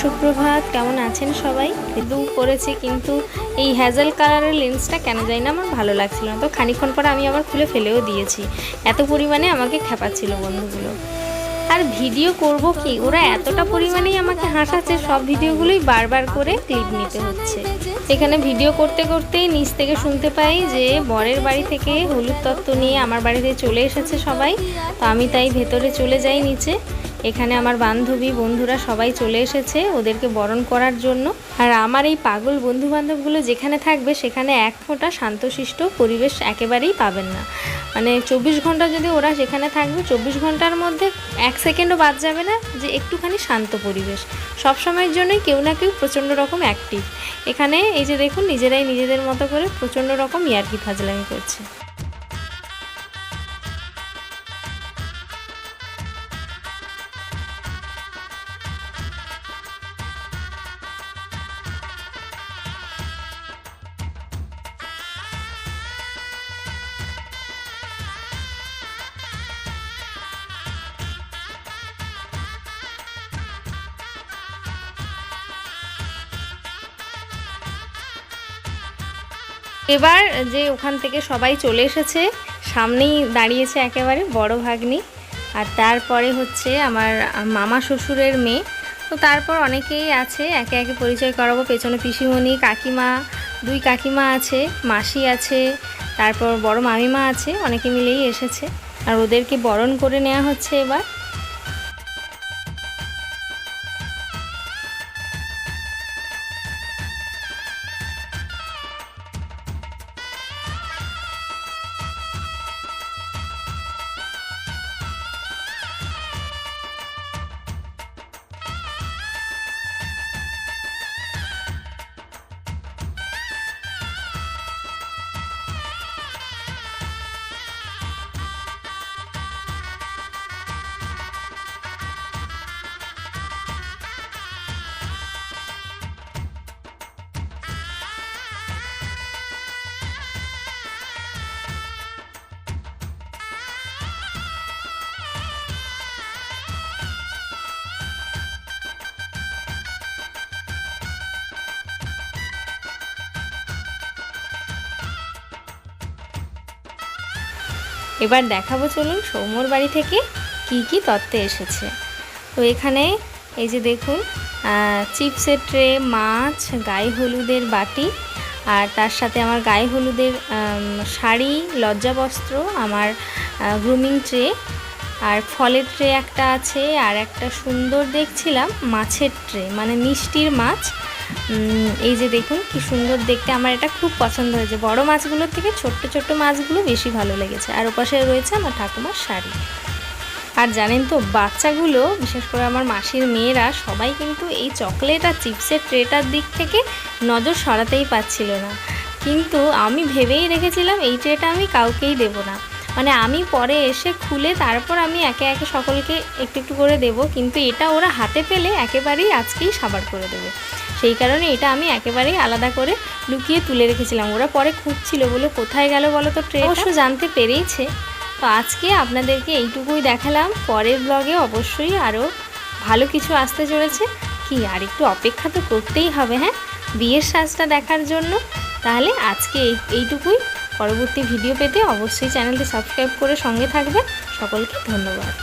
সুপ্রভাত, কেমন আছেন সবাই? কিন্তু পরেছি কিন্তু এই হ্যাজেল কালারের লেন্সটা কেন জানি না, আমার ভালো লাগছিল না। তো খানিক্ষণ পরে আমি আবার খুলে ফেলেও দিয়েছি। এত পরিমাণে আমাকে খেপাচ্ছিল বন্ধুগুলো। আর ভিডিও করব কি? ওরা এতটা পরিমাণেই আমাকে হাসাচ্ছে, সব ভিডিওগুলোই বারবার করে ক্লিপ নিতে হচ্ছে। এখানে ভিডিও করতে করতেই নিচ থেকে শুনতে পাই যে, বরের বাড়ি থেকে হলুদ তত্ত্ব নিয়ে আমার বাড়িতে চলে এসেছে সবাই। তো আমি তাই ভেতরে চলে যাই নিচে। এখানে আমার বান্ধবী, বন্ধুরা সবাই চলে এসেছে ওদেরকে বরণ করার জন্য। আর আমার এই পাগল বন্ধু বান্ধবগুলো যেখানে থাকবে, সেখানে এক ফোঁটা শান্তশিষ্ট পরিবেশ একেবারেই পাবেন না। মানে চব্বিশ ঘণ্টা যদি ওরা সেখানে থাকবে, চব্বিশ ঘণ্টার মধ্যে এক সেকেন্ডও বাদ যাবে না যে একটুখানি শান্ত পরিবেশ। সব সময়ের জন্যই কেউ না কেউ প্রচণ্ড রকম অ্যাক্টিভ এখানে এই যে দেখুন, নিজেরাই নিজেদের মতো করে প্রচণ্ড রকম ইয়ার্কি ফাজলামি করছে। এবার যে ওখান থেকে সবাই চলে এসেছে, সামনেই দাঁড়িয়েছে একেবারে বড় ভাগ্নি। আর তারপরে হচ্ছে আমার মামা শ্বশুরের মেয়ে। তো তারপর অনেকেই আছে, একে একে পরিচয় করাবো। পেছনে পিসিমণি, কাকিমা, দুই কাকিমা আছে, মাসি আছে, তারপর বড় মামিমা আছে, অনেকে মিলেই এসেছে। আর ওদেরকে বরণ করে নেওয়া হচ্ছে এবার। এবার দেখাবো চলুন সৌম্যর বাড়ি থেকে কি কি তত্ত্বে এসেছে। তো এখানে এই যে দেখুন চিপসের ট্রে, মাছ, গায়ে হলুদের বাটি, আর তার সাথে আমার গায়ে হলুদের শাড়ি লজ্জাবস্ত্র আমার গ্রুমিং ট্রে আর ফলের ট্রে একটা আছে, আর একটা সুন্দর দেখছিলাম মাছের ট্রে মানে মিষ্টির মাছ এই যে দেখুন, কি সুন্দর দেখতে। আমার এটা খুব পছন্দ হয়েছে। বড় মাছগুলোর থেকে ছোট্ট ছোট্ট মাছগুলো বেশি ভালো লেগেছে। আর ওপাশে রয়েছে আমার ঠাকুমার শাড়ি। আর জানেন তো, বাচ্চাগুলো, বিশেষ করে আমার মাসির মেয়েরা, সবাই কিন্তু এই চকলেট আর চিপসের ট্রেটার দিক থেকে নজর সরাতেই পাচ্ছিল না। কিন্তু আমি ভেবেই রেখেছিলাম, এই ট্রেটা আমি কাউকেই দেব না। মানে আমি পরে এসে খুলে তারপর আমি একে একে সকলকে একটু একটু করে দেব। কিন্তু এটা ওরা হাতে পেলে একেবারেই আজকেই সাবার করে দেবে। সেই কারণে এটা আমি একেবারেই আলাদা করে লুকিয়ে তুলে রেখেছিলাম। ওরা পরে খুঁজছিল বলে কোথায় গেল বলো তো ট্রেন অবশ্য জানতে পেরেইছে। তো আজকে আপনাদেরকে এইটুকুই দেখালাম। পরের ব্লগে অবশ্যই আরও ভালো কিছু আসতে চলেছে। কি, আর একটু অপেক্ষা তো করতেই হবে হ্যাঁ? বিয়ের সাজটা দেখার জন্য। তাহলে আজকে এই, এইটুকুই। পরবর্তী ভিডিও পেতে অবশ্যই চ্যানেলটি সাবস্ক্রাইব করে সঙ্গে থাকবে সকলকে ধন্যবাদ।